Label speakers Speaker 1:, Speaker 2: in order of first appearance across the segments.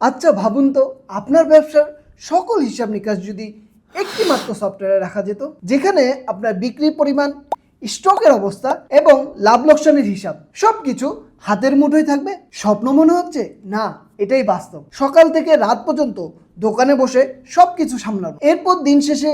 Speaker 1: আচ্ছা ভাবুন তো, আপনার ব্যবসার সকল হিসাব নিকাশ যদি একটি মাত্র সফটওয়্যারে রাখা যেত, যেখানে আপনার বিক্রির পরিমাণ, স্টকের অবস্থা এবং লাভ লোকসানের হিসাব, সবকিছু হাতের মুঠোয় থাকবে, স্বপ্ন মনে হচ্ছে? না, এটাই বাস্তব। সকাল থেকে রাত পর্যন্ত দোকানে বসে সবকিছু সামলানো। এরপর দিন শেষে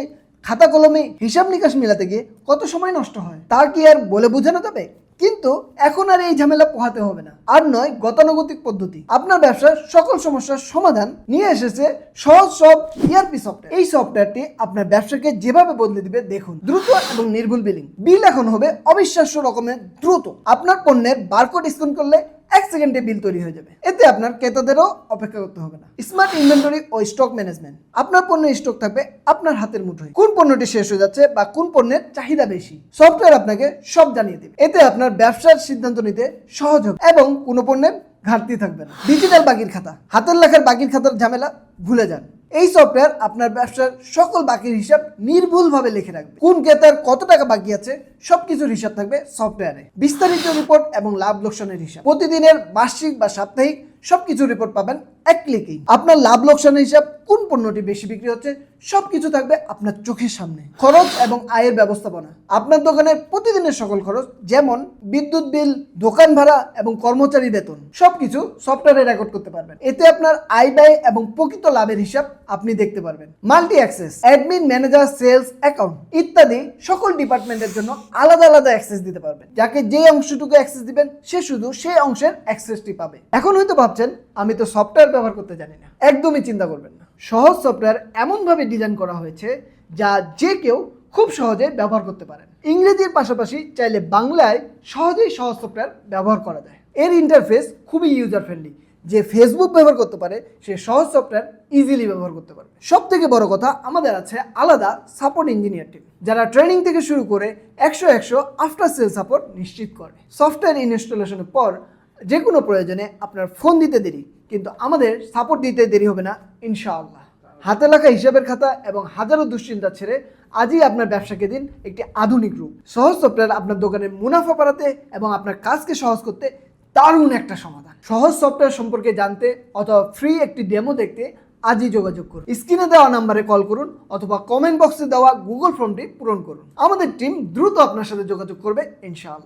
Speaker 1: খাতা কলমে হিসাব নিকাশ মেলাতে গিয়ে কত সময় নষ্ট হয় তা কি আর বলে বোঝানো যাবে? কিন্তু এখন আর এই ঝামেলা পোহাতে হবে না। আর নয়, গতানুগতিক পদ্ধতি। আপনার ব্যবসার সকল সমস্যার সমাধান নিয়ে এসেছে সহজ সব ইআরপি সফটওয়্যার এই সফটওয়্যারটি আপনার ব্যবসাকে যেভাবে বদলে দিবে দেখুন। দ্রুত এবং নির্ভুল বিলিং বিল এখন হবে অবিশ্বাস্য রকমের দ্রুত। আপনার পণ্যের বারকোড স্ক্যান করলে এক সেকেন্ডে বিল তৈরি হয়ে যাবে। এতে আপনার ক্রেতাদেরও অপেক্ষা করতে হবে না। স্মার্ট ইনভেন্টরি ও স্টক ম্যানেজমেন্ট আপনার পণ্যের স্টক থাকবে আপনার হাতের মুঠোয়। কোন পণ্যটি শেষ হয়ে যাচ্ছে বা কোন পণ্যের চাহিদা বেশি? সফটওয়্যার আপনাকে সব জানিয়ে দেবে। এতে আপনার ব্যবসার সিদ্ধান্ত নিতে সহজ হবে এবং কোনো পণ্যের ঘাটতি থাকবে না। ডিজিটাল বাকির খাতা। হাতের লেখার বাকির খাতার ঝামেলা ভুলে যান। এই সফটওয়্যার আপনার ব্যবসার সকল বাকির হিসাব নির্ভুলভাবে লিখে রাখবে। কোন ক্রেতার কত টাকা বাকি আছে সব কিছুর হিসাব থাকবে সফটওয়্যারে বিস্তারিত রিপোর্ট এবং লাভ লোকসানের হিসাব। প্রতিদিনের মাসিক বা সাপ্তাহিক সবকিছু রিপোর্ট পাবেন এক ক্লিকেই। আপনার লাভ লোকসানের হিসাব কোন পণ্যটি বেশি বিক্রি হচ্ছে, সবকিছু থাকবে আপনার চোখের সামনে। খরচ এবং আয়ের ব্যবস্থাপনা। আপনার দোকানের প্রতিদিনের সকল খরচ, যেমন বিদ্যুৎ বিল, দোকান ভাড়া এবং কর্মচারী বেতন, সবকিছু সফটওয়্যারে রেকর্ড করতে পারবেন। এতে আপনার আয় ব্যয় এবং প্রকৃত লাভের হিসাব আপনি দেখতে পারবেন। Multi access, admin manager, sales account ইত্যাদি সকল ডিপার্টমেন্টের জন্য আলাদা আলাদা অ্যাক্সেস দিতে পারবেন। যাকে যে অংশটুকু অ্যাক্সেস দিবেন, সে শুধু সেই অংশের অ্যাক্সেসটি পাবে। এখন হয়তো ভাবছেন আমি তো সফটওয়্যার ব্যবহার করতে জানি না। একদমই চিন্তা করবেন না। সহজ সফটওয়্যার এমনভাবে ডিজাইন করা হয়েছে যা যে কেউ খুব সহজে ব্যবহার করতে পারেন। ইংরেজির পাশাপাশি চাইলে বাংলায় সহজেই সহজ সফটওয়্যার ব্যবহার করা যায়। এর ইন্টারফেস খুবই ইউজার ফ্রেন্ডলি যে ফেসবুক ব্যবহার করতে পারে, সে সহজ সফটওয়্যার ইজিলি ব্যবহার করতে পারবে। সব থেকে বড় কথা, আমাদের আছে আলাদা সাপোর্ট ইঞ্জিনিয়ার টিম যারা ট্রেনিং থেকে শুরু করে একশো একশো আফটার সেল সাপোর্ট নিশ্চিত করে। সফটওয়্যার ইনস্টলেশনের পর যে কোনো প্রয়োজনে আপনার ফোন দিতে দেরি, কিন্তু আমাদের সাপোর্ট দিতে দেরি হবে না, ইনশাআল্লাহ। হাতে লেখা হিসাবের খাতা এবং হাজারো দুশ্চিন্তা ছেড়ে আজই আপনার ব্যবসাকে দিন একটি আধুনিক রূপ। সহজ সফটওয়্যার আপনার দোকানের মুনাফা বাড়াতে এবং আপনার কাজকে সহজ করতে দারুণ একটা সমাধান। সহজ সফটওয়্যার সম্পর্কে জানতে অথবা ফ্রি একটি ডেমো দেখতে আজই যোগাযোগ করুন। স্ক্রিনে দেওয়া নাম্বারে কল করুন অথবা কমেন্ট বক্সে দেওয়া গুগল ফর্মটি পূরণ করুন। আমাদের টিম দ্রুত আপনার সাথে যোগাযোগ করবে, ইনশাআল্লাহ।